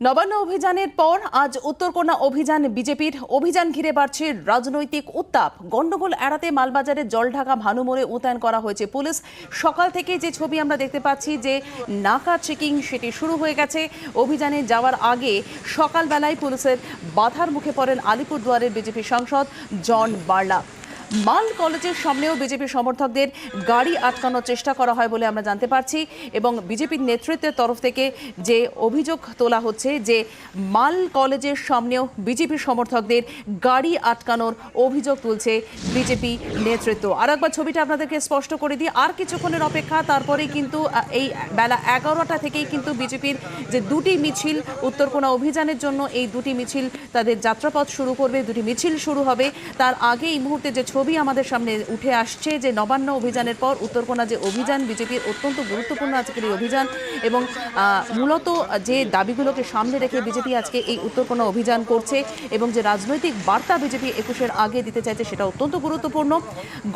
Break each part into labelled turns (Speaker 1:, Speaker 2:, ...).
Speaker 1: নবান্ন অভিযানের পর আজ উত্তরকন্যা অভিযান বিজেপির অভিযান ঘিরে বাড়ছে রাজনৈতিক উত্তাপ। গন্ডগোল এড়াতে মালবাজারে জলঢাকা ভানুমোড়ে মোতায়েন করা হয়েছে পুলিশ। সকাল থেকে যে ছবি আমরা দেখতে পাচ্ছি যে নাকা চেকিং সেটি শুরু হয়ে গেছে। অভিযানে যাওয়ার আগে সকালবেলায় পুলিশের বাধার মুখে পড়েন আলিপুরদুয়ারের বিজেপি সাংসদ জন বার্লা। মাল কলেজের সামনেও বিজেপি সমর্থকদের গাড়ি আটকানোর চেষ্টা করা হয় বলে আমরা জানতে পারছি এবং বিজেপির নেতৃত্বের তরফ থেকে যে অভিযোগ তোলা হচ্ছে যে মাল কলেজের সামনেও বিজেপি সমর্থকদের গাড়ি আটকানোর অভিযোগ তুলছে বিজেপি নেতৃত্ব। আর একবার ছবিটা আপনাদেরকে স্পষ্ট করে দিই। আর কিছুক্ষণের অপেক্ষা, তারপরে কিন্তু এই বেলা এগারোটা থেকেই কিন্তু বিজেপির যে দুটি মিছিল, উত্তরকোনা অভিযানের জন্য এই দুটি মিছিল তাদের যাত্রাপথ শুরু করবে, দুটি মিছিল শুরু হবে। তার আগে এই মুহূর্তে যে ছবি আমাদের সামনে উঠে আসছে যে নবান্ন অভিযানের পর উত্তরকোনা যে অভিযান, বিজেপির অত্যন্ত গুরুত্বপূর্ণ আজকের এই অভিযান এবং মূলত যে দাবিগুলোকে সামনে রেখে বিজেপি আজকে এই উত্তরকোনা অভিযান করছে এবং যে রাজনৈতিক বার্তা বিজেপি একুশের আগে দিতে চাইছে সেটা অত্যন্ত গুরুত্বপূর্ণ।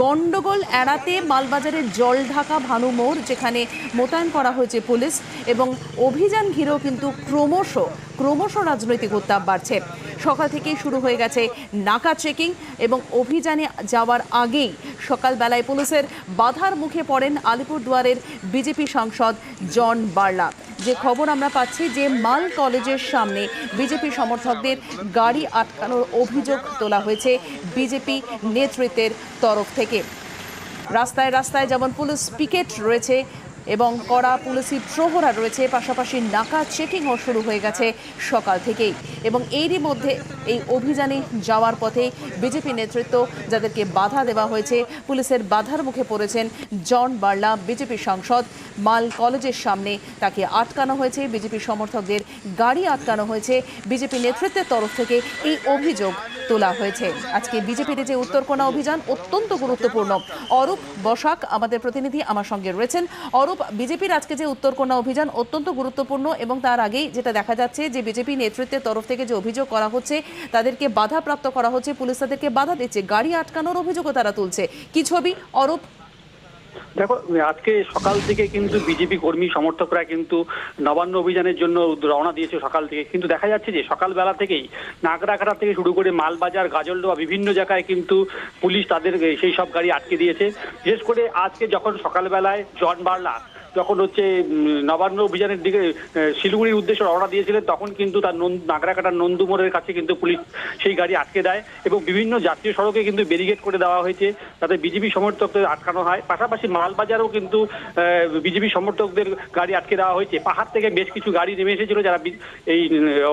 Speaker 1: গণ্ডগোল এড়াতে মালবাজারের জলঢাকা ভানু মোড়, যেখানে মোতায়েন করা হয়েছে পুলিশ এবং অভিযান ঘিরেও কিন্তু ক্রমশ ক্রমশ রাজনৈতিক উত্তাপ বাড়ছে। সকাল থেকেই শুরু হয়ে গেছে নাকা চেকিং এবং অভিযানে যাওয়ার আগেই সকালবেলায় পুলিশের বাধার মুখে পড়েন আলিপুরদুয়ারের বিজেপি সাংসদ জন বার্লা। যে খবর আমরা পাচ্ছি যে মাল কলেজের সামনে বিজেপি সমর্থকদের গাড়ি আটকানোর অভিযোগ তোলা হয়েছে বিজেপি নেতৃত্বের তরফ থেকে। রাস্তায় রাস্তায় যেমন পুলিশ পিকেট রয়েছে এবং কড়া পুলিশি প্রহরা রয়েছে, পাশাপাশি নাকা চেকিংও শুরু হয়ে গেছে সকাল থেকেই। এবং এরই মধ্যে এই অভিযানে যাওয়ার পথে বিজেপি নেতৃত্ব যাদেরকে বাধা দেওয়া হয়েছে, পুলিশের বাধার মুখে পড়েছেন জন বার্লা, বিজেপি সাংসদ মাল কলেজের সামনে। তাকে আটকানো হয়েছে, বিজেপি সমর্থকদের গাড়ি আটকানো হয়েছে। বিজেপি নেতৃত্বের তরফ থেকে এই অভিযোগ তোলা হয়েছে। আজকে বিজেপির যে উত্তরকোনা অভিযান অত্যন্ত গুরুত্বপূর্ণ। অরূপ বসাক আমাদের প্রতিনিধি আমার সঙ্গে রয়েছেন। অরূপ, বিজেপির আজকে যে উত্তরকোনা অভিযান অত্যন্ত গুরুত্বপূর্ণ এবং তার আগেই যেটা দেখা যাচ্ছে যে বিজেপি নেতৃত্বের তরফ থেকে যে অভিযোগ করা হচ্ছে তাদেরকে বাধাপ্রাপ্ত করা হচ্ছে। পুলিশ তাদেরকে বাধা দিচ্ছে। গাড়ি আটকানোর অভিযোগও তারা তুলছে। কি ছবি? অরূপ?
Speaker 2: দেখো, আজকে সকাল থেকে কিন্তু বিজেপি কর্মী, সমর্থকরা কিন্তু নবান্ন অভিযানের জন্য রওনা দিয়েছে সকাল থেকে। কিন্তু দেখা যাচ্ছে যে সকালবেলা থেকেই নাগরাখাটা থেকে শুরু করে মালবাজার, গাজলডোবা বিভিন্ন জায়গায় কিন্তু পুলিশ তাদের সেই সব গাড়ি আটকে দিয়েছে। বিশেষ করে আজকে যখন সকালবেলায় জন বার্লা যখন হচ্ছে নবান্ন অভিযানের দিকে শিলিগুড়ির উদ্দেশ্যে রওনা দিয়েছিলেন, তখন কিন্তু তার নাগরাকাটার নন্দুমোড়ের কাছে কিন্তু পুলিশ সেই গাড়ি আটকে দেয় এবং বিভিন্ন জাতীয় সড়কে কিন্তু ব্যারিকেড করে দেওয়া হয়েছে তাতে বিজেপি সমর্থকদের আটকানো হয়। পাশাপাশি মালবাজারেও কিন্তু বিজেপি সমর্থকদের গাড়ি আটকে দেওয়া হয়েছে। পাহাড় থেকে বেশ কিছু গাড়ি নেমে এসেছিল যারা এই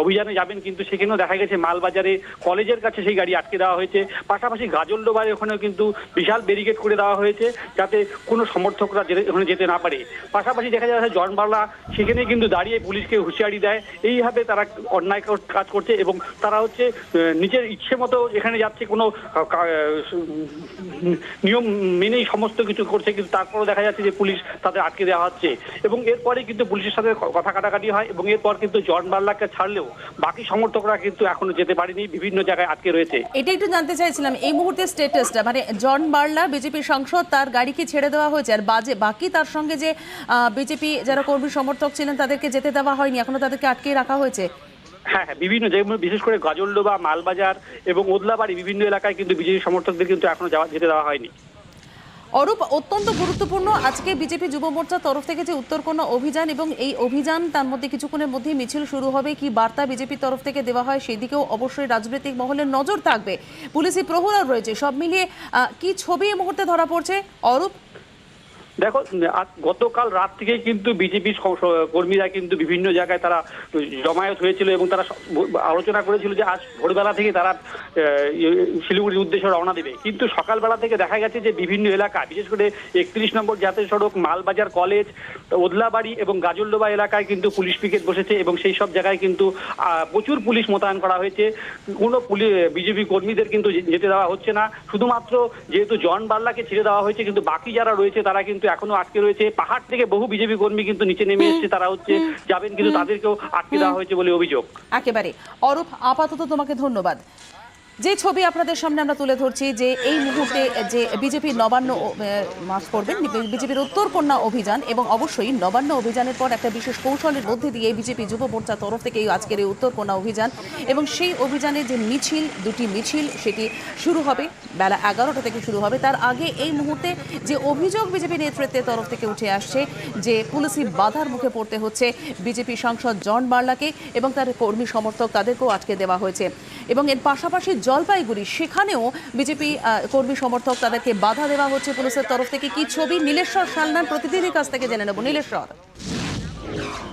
Speaker 2: অভিযানে যাবেন, কিন্তু সেখানেও দেখা গেছে মালবাজারে কলেজের কাছে সেই গাড়ি আটকে দেওয়া হয়েছে। পাশাপাশি গাজলডোবায় ওখানেও কিন্তু বিশাল ব্যারিকেড করে দেওয়া হয়েছে, যাতে কোনো সমর্থকরা ওখানে যেতে না পারে। পাশাপাশি দেখা যাচ্ছে জন বার্লা সেখানে কিন্তু দাঁড়িয়ে পুলিশকে হুঁশিয়ারি দেয়। এইভাবে তারা অন্যায় কাজ করছে এবং তারা হচ্ছে নিজের ইচ্ছে মতো এখানে যাচ্ছে, কোনো নিয়ম মেনেই সমস্ত কিছু করছে, কিন্তু তারপরও দেখা যাচ্ছে যে পুলিশ তাদের আটকে দেওয়া হচ্ছে। এবং এরপরে কিন্তু পুলিশের সাথে কথা কাটাকাটি হয় এবং এরপর কিন্তু জন বার্লাকে ছাড়লেও বাকি সমর্থকরা কিন্তু এখনও যেতে পারেনি, বিভিন্ন জায়গায় আটকে রয়েছে।
Speaker 1: এটা একটু জানতে চাইছিলাম, এই মুহূর্তে স্টেটাসটা মানে জন বার্লা বিজেপি সাংসদ, তার গাড়িকে ছেড়ে দেওয়া হয়েছে, আর বাজে, বাকি তার সঙ্গে যে বিজেপি যারা কর্মী সমর্থক ছিলেন তাদেরকে যেতে দেওয়া হয়নি। এখনও তাদেরকে আটকে রাখা হয়েছে।
Speaker 2: হ্যাঁ হ্যাঁ বিভিন্ন যেমন বিশেষ করে গাজলডোবা মালবাজার এবং ওদলাবাড়ি বিভিন্ন এলাকায় কিন্তু বিজেপি সমর্থকদের কিন্তু এখনও যাওয়া যেতে দেওয়া হয়নি।
Speaker 1: অরূপ অত্যন্ত গুরুত্বপূর্ণ। আজকে বিজেপি যুব মোর্চার তরফ থেকে যে উত্তরকোনা অভিযান এবং এই অভিযান তার মধ্যে কিছুক্ষণের মধ্যেই মিছিল শুরু হবে। কি বার্তা বিজেপির তরফ থেকে দেওয়া হয় সেদিকেও অবশ্যই রাজনৈতিক মহলের নজর থাকবে। পুলিশি প্রহরা রয়েছে। সব মিলিয়ে কি ছবি এই মুহূর্তে ধরা পড়ছে? অরূপ
Speaker 2: দেখো গতকাল রাত থেকেই কিন্তু বিজেপি কর্মীরা কিন্তু বিভিন্ন জায়গায় তারা জমায়েত হয়েছিল এবং তারা আলোচনা করেছিল যে আজ ভোরবেলা থেকে তারা শিলিগুড়ির উদ্দেশ্যে রওনা দেবে। কিন্তু সকালবেলা থেকে দেখা গেছে যে বিভিন্ন এলাকা, বিশেষ করে একত্রিশ নম্বর জাতীয় সড়ক, মালবাজার কলেজ, ওদলাবাড়ি এবং গাজলডোবা এলাকায় কিন্তু পুলিশ পিকেট বসেছে এবং সেই সব জায়গায় কিন্তু প্রচুর পুলিশ মোতায়েন করা হয়েছে। কোনো পুলিশ বিজেপি কর্মীদের কিন্তু যেতে দেওয়া হচ্ছে না। শুধুমাত্র যেহেতু জন বাল্লাকে ছেড়ে দেওয়া হয়েছে, কিন্তু বাকি যারা রয়েছে তারা কিন্তু এখনও আটকে রয়েছে। পাহাড় থেকে বহু বিজেপি কর্মী কিন্তু নিচে নেমে এসেছে তারা হচ্ছে যাবেন কিন্তু তাদেরকেও আটকে দেওয়া হয়েছে বলে অভিযোগ।
Speaker 1: একেবারে। অরূপ আপাতত তোমাকে ধন্যবাদ। যে ছবি আপনাদের সামনে আমরা তুলে ধরছি, যে এই মুহূর্তে যে বিজেপি নবান্ন মাফ করবেন, বিজেপির উত্তরকন্যা অভিযান এবং অবশ্যই নবান্ন অভিযানের পর একটা বিশেষ কৌশলের মধ্যে দিয়ে বিজেপি যুব মোর্চার তরফ থেকে এই আজকের এই উত্তরকন্যা অভিযান এবং সেই অভিযানে যে মিছিল, দুটি মিছিল, সেটি শুরু হবে, বেলা এগারোটা থেকে শুরু হবে। তার আগে এই মুহূর্তে যে অভিযোগ বিজেপি নেতৃত্বের তরফ থেকে উঠে আসছে, যে পুলিশি বাধার মুখে পড়তে হচ্ছে বিজেপি সাংসদ জন বার্লাকে এবং তার কর্মী সমর্থক তাদেরকেও আটকে দেওয়া হয়েছে। এবং এর পাশাপাশি জলপাইগুড়ি, সেখানেও বিজেপি কর্মী সমর্থক তাদেরকে বাধা দেওয়া হচ্ছে পুলিশের তরফ থেকে। কি ছবি? নীলেশ্বর সালনার প্রতিনিধির কাছ থেকে জেনে নেব। নীলেশ্বর।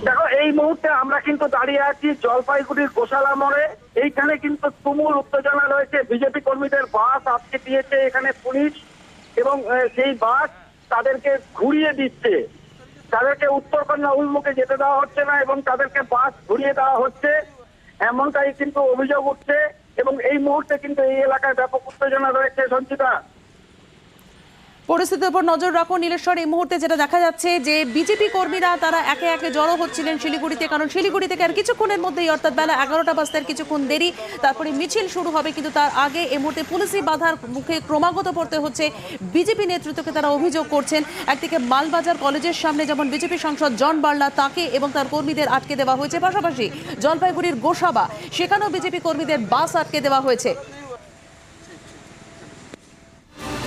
Speaker 3: দেখো, এই মুহূর্তে আমরা কিন্তু দাঁড়িয়ে আছি জলপাইগুড়ির গোশালা মোড়ে। এইখানে কিন্তু তুমুল উত্তেজনা রয়েছে। বিজেপি কর্মীদের বাস আটকে দিয়েছে এখানে পুলিশ এবং সেই বাস তাদেরকে ঘুরিয়ে দিচ্ছে। তাদেরকে উত্তরকন্যা উন্মুখে যেতে দেওয়া হচ্ছে না এবং তাদেরকে বাস ঘুরিয়ে দেওয়া হচ্ছে। এমনটাই কিন্তু অভিযোগ উঠছে। এবং এই মুহূর্তে কিন্তু এই এলাকায় ব্যাপক উত্তেজনা রয়েছে সঞ্চিতা।
Speaker 1: পরিস্থিতির উপর নজর রাখুন নীলেশ্বর এই মুহূর্তে যেটা দেখা যাচ্ছে যে বিজেপি কর্মীরা তারা একে একে জড়ো হচ্ছিলেন শিলিগুড়িতে, কারণ শিলিগুড়ি থেকে আর কিছুক্ষণের মধ্যেই অর্থাৎ বেলা এগারোটা বাজতে কিছুক্ষণ দেরি, তারপরে মিছিল শুরু হবে, কিন্তু তার আগে এই মুহূর্তে পুলিশি বাধার মুখে ক্রমাগত পড়তে হচ্ছে বিজেপি নেতৃত্বকে তারা অভিযোগ করছেন। একদিকে মালবাজার কলেজের সামনে যেমন বিজেপি সাংসদ জন বার্লা, তাকে এবং তার কর্মীদের আটকে দেওয়া হয়েছে, পাশাপাশি জলপাইগুড়ির গোসাবা, সেখানেও বিজেপি কর্মীদের বাস আটকে দেওয়া হয়েছে।